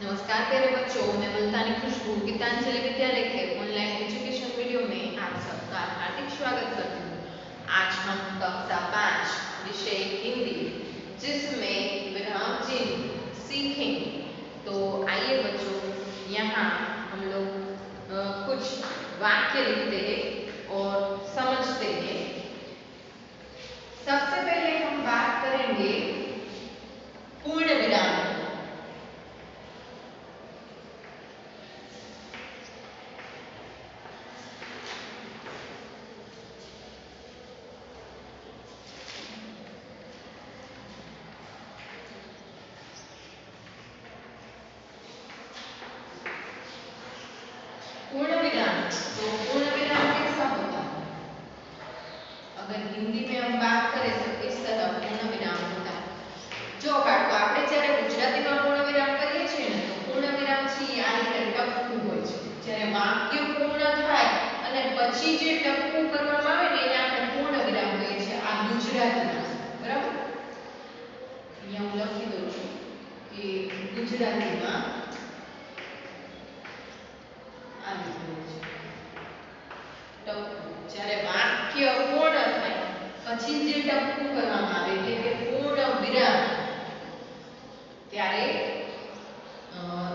नमस्कार प्यारे बच्चों, मैं मुल्तानी खुशबू, गीतांजलि विद्यालय के ऑनलाइन एजुकेशन वीडियो में आप सबका हार्दिक स्वागत करती हूँ। आज हम कक्षा पाँच, विषय हिंदी, जिसमें विराम चिन्ह सीखेंगे। तो आइए बच्चों, यहाँ हम लोग कुछ वाक्य लिखते हैं और समझते हैं। सबसे पहले हम बात करेंगे पूर्ण विराम। Gracias. પછી જે ટપકું કરવામાં આવે એટલે કે પૂર્ણ વિરામ, ત્યારે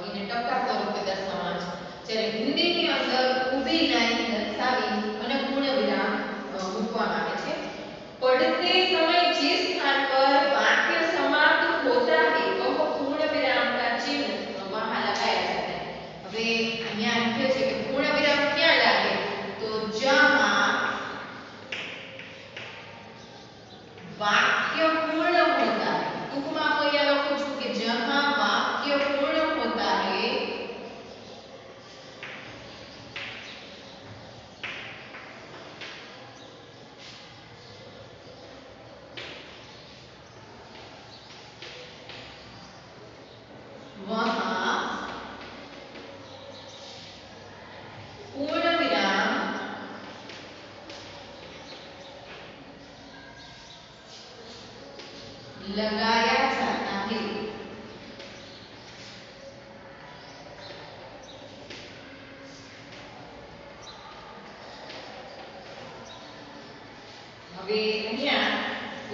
એને ટપકા સ્વરૂપે દર્શાવવામાં આવે છે. જ્યારે હિન્દીની અંદર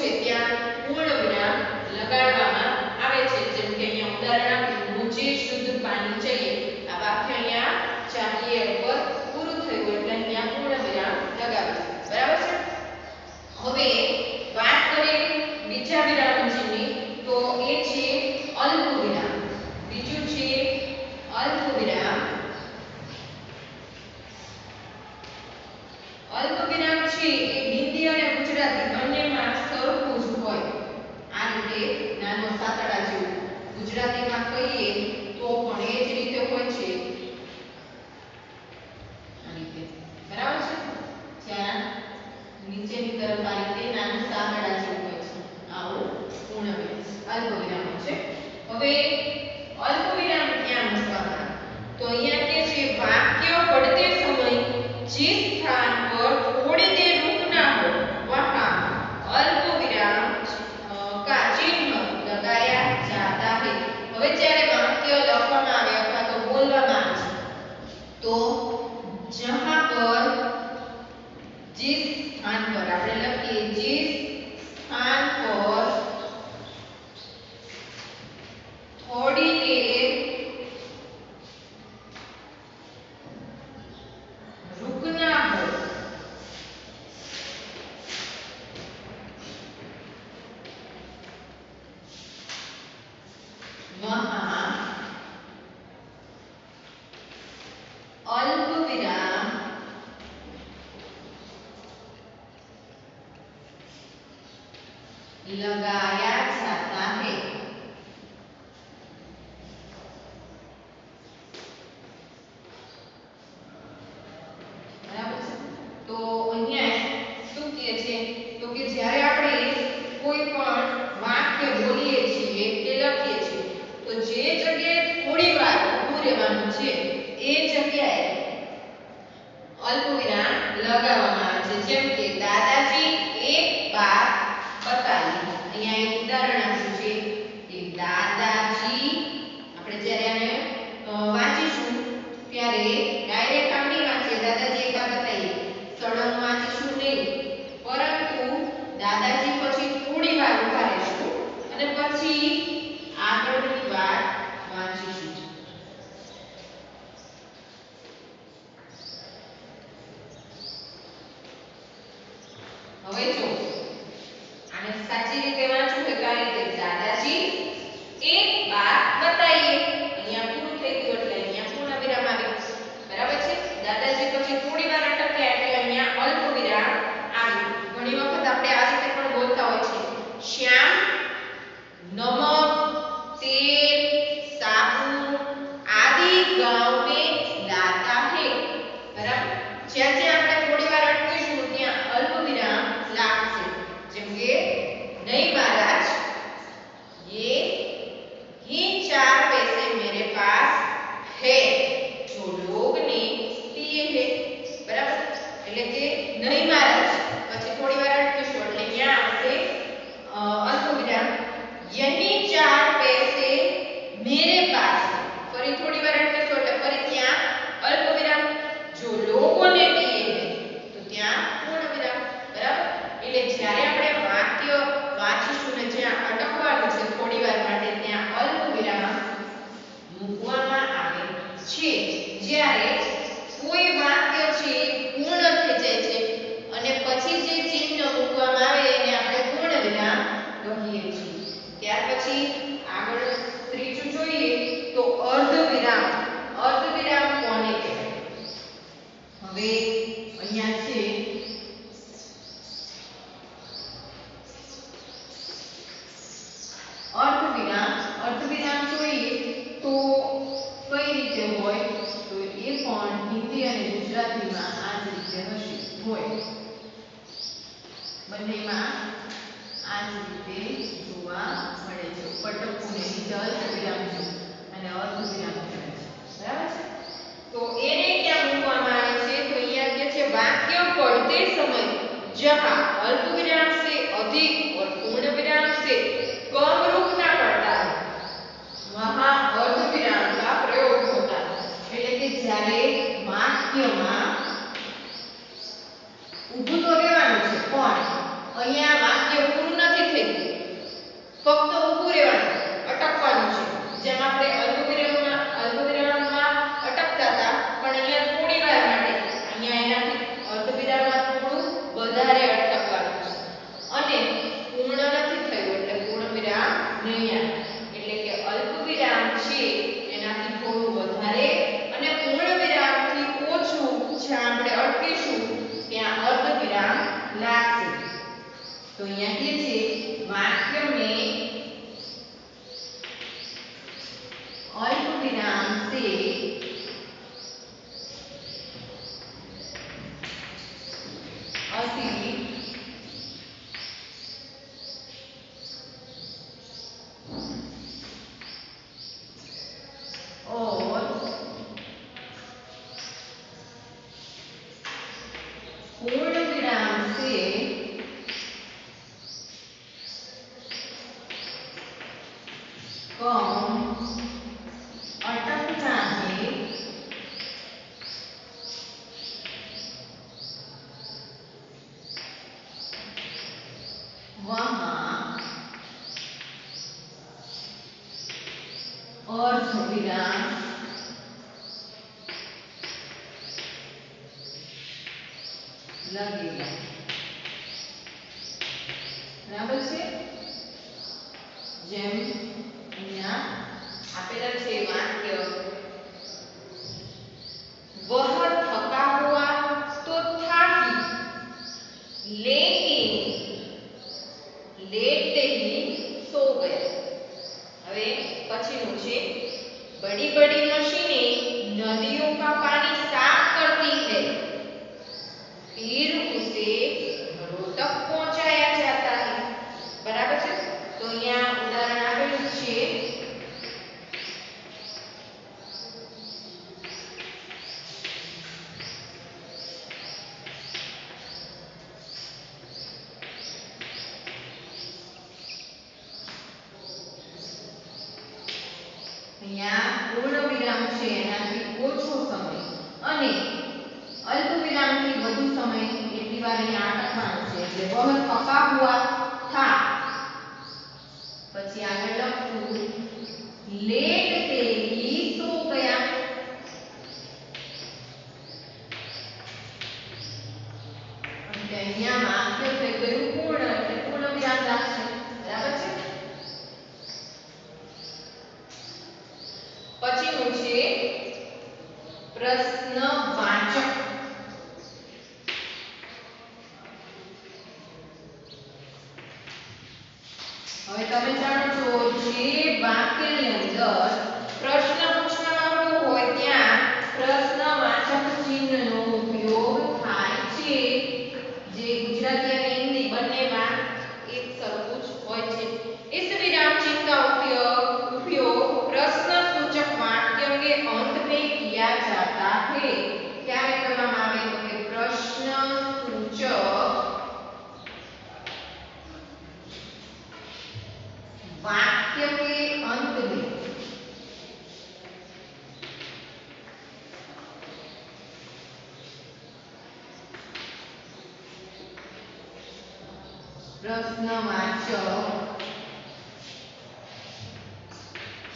水边一样大90 પછી विराम का अल्प विराम से अधिक और पूर्ण विराम से લેટ તેની સો ગયા. હવે પછીનું છે. બડી બડી મશીને નદીઓ કા પાણી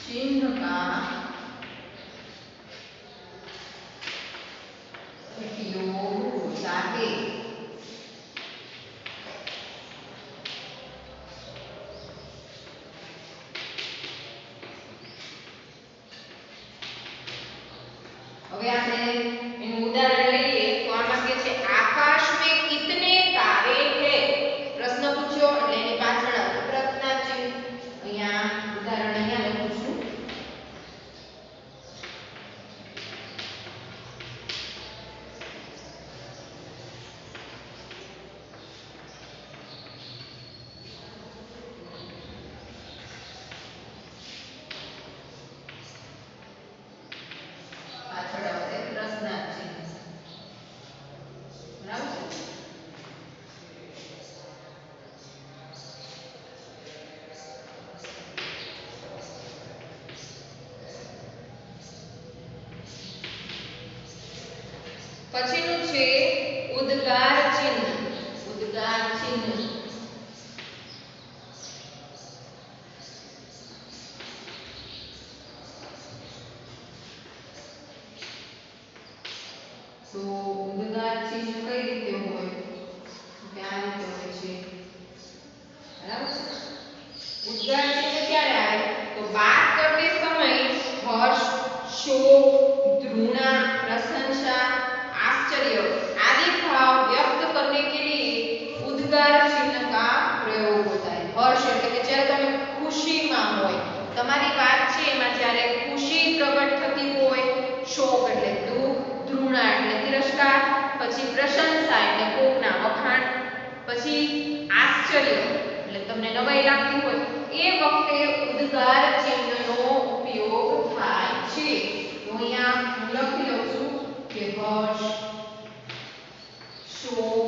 心正啊。છે ઉદ્ગાર તો ઉદ્ગાર કઈ રીતે હોય? કે છે? બરાબર ઉદ્ગાર ક્યારે આવે? તો વાત કરતી સમય હર્ષ શોક, ધૃણા, પ્રસન્ન તમારી વાત છે, એમાં જ્યારે ખુશી પ્રગટ થતી હોય, શોક એટલે દુઃખ, ધૃણા એટલે તિરસ્કાર, પછી પ્રશંસા એટલે કોકના વખાણ, પછી આશ્ચર્ય એટલે તમને નવાઈ લાગતી હોય, એ વખતે ઉદ્ગાર ચિહ્નનો ઉપયોગ થાય છે. તો અહીંયા લખી લઉં છું કે હર્ષ શોક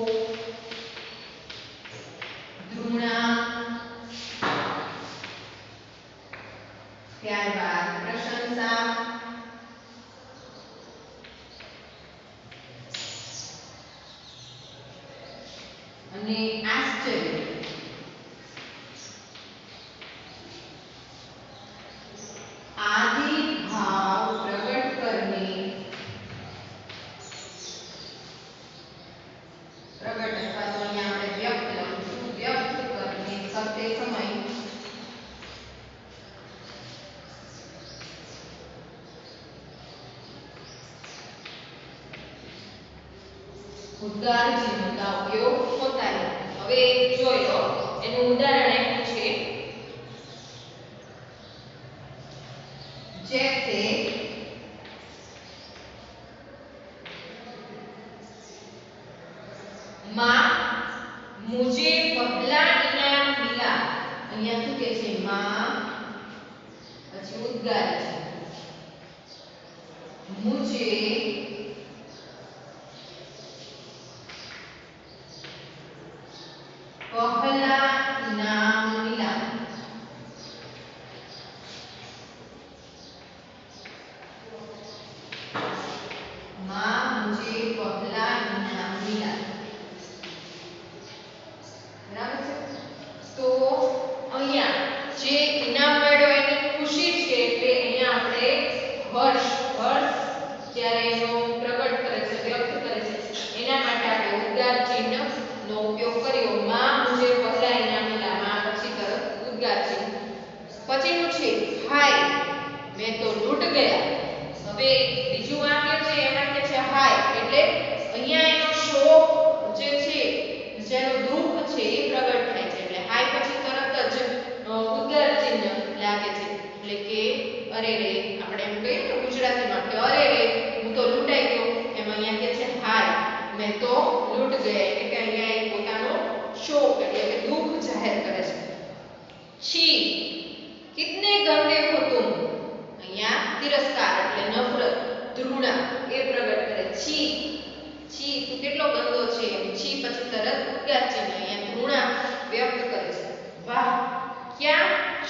કરતે સમય. ઉદ્ગાર ચિહ્નનો ઉપયોગ હોતા હવે જોઈ લો. એનું ઉદાહરણ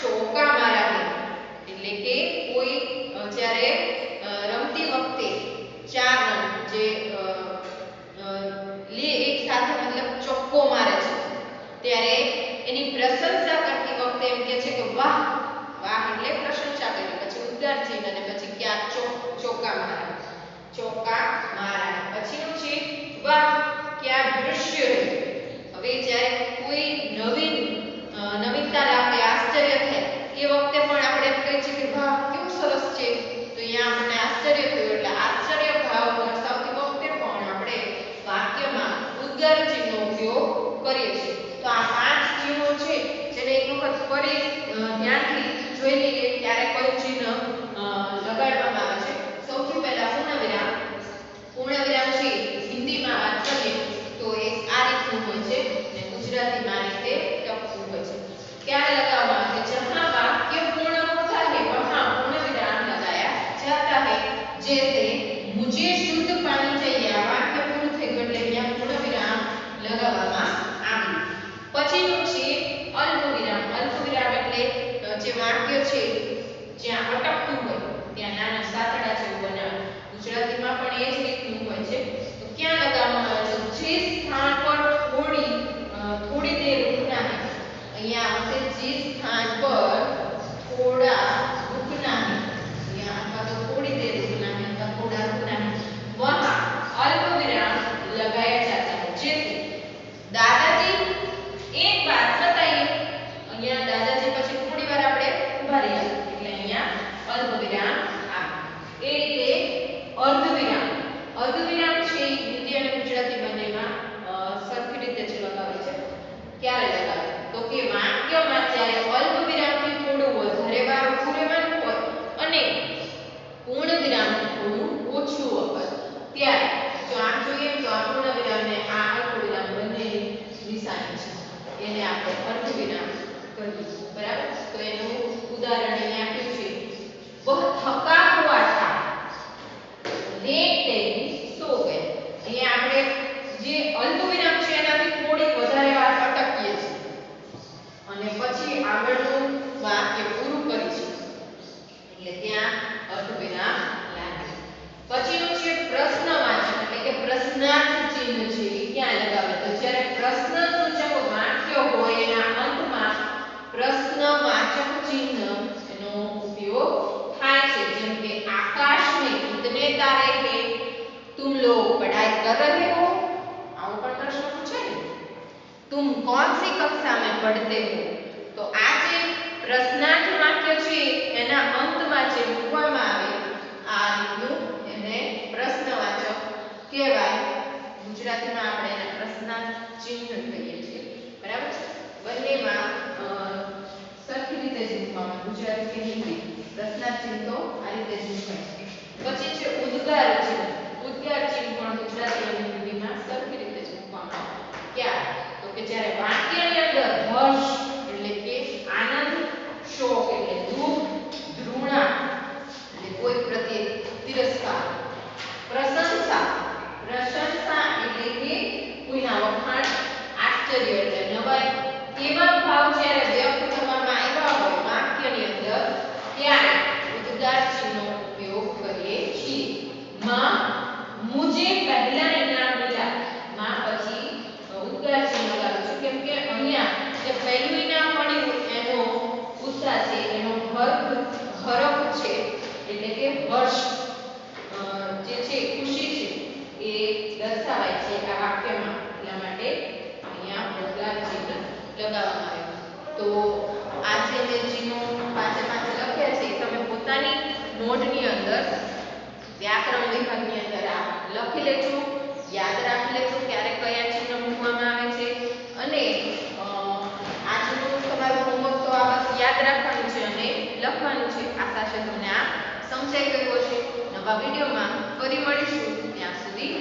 ચોકામાં રહે. એટલે કે કોઈ જ્યારે રમતી વખતે ચાર રન જે કરીએ છીએ. તો આ પાંચ જીવો છે જેને એક વખત ફરી ધ્યાનથી જોઈ લઈએ कर रहे हो આવું પણ પ્રશ્ન પૂછે ને તુમ કોન સી કક્ષા મેં પડતે હો, તો આ જે પ્રશ્નાર્થ વાક્ય છે, એના અંતમાં જે મૂકવામાં આવે, આ રીતનું એને પ્રશ્નવાચક કહેવાય. ગુજરાતીમાં આપણે એને પ્રશ્નાર્થ ચિહ્ન કહીએ છીએ. બરાબર છે? બંનેમાં સરખી રીતે જ મૂકવામાં ગુજરાતી કે હિન્દી પ્રશ્નાર્થ ચિહ્ન તો આ રીતે જ મૂકાય પછી છે ઉદ્ગાર gracias. બોર્ડની અંદર, વ્યાકરણ વિભાગની અંદર આ લખી લેજો, યાદ રાખી લેજો ક્યારે કયા ચિહ્ન મૂકવામાં આવે છે. અને આજનું તમારું હોમવર્ક તો આ બસ યાદ રાખવાનું છે અને લખવાનું છે. આશા છે તમને આ સમજાઈ ગયું હશે. નવા વિડીયોમાં ફરી મળીશું ત્યાં સુધી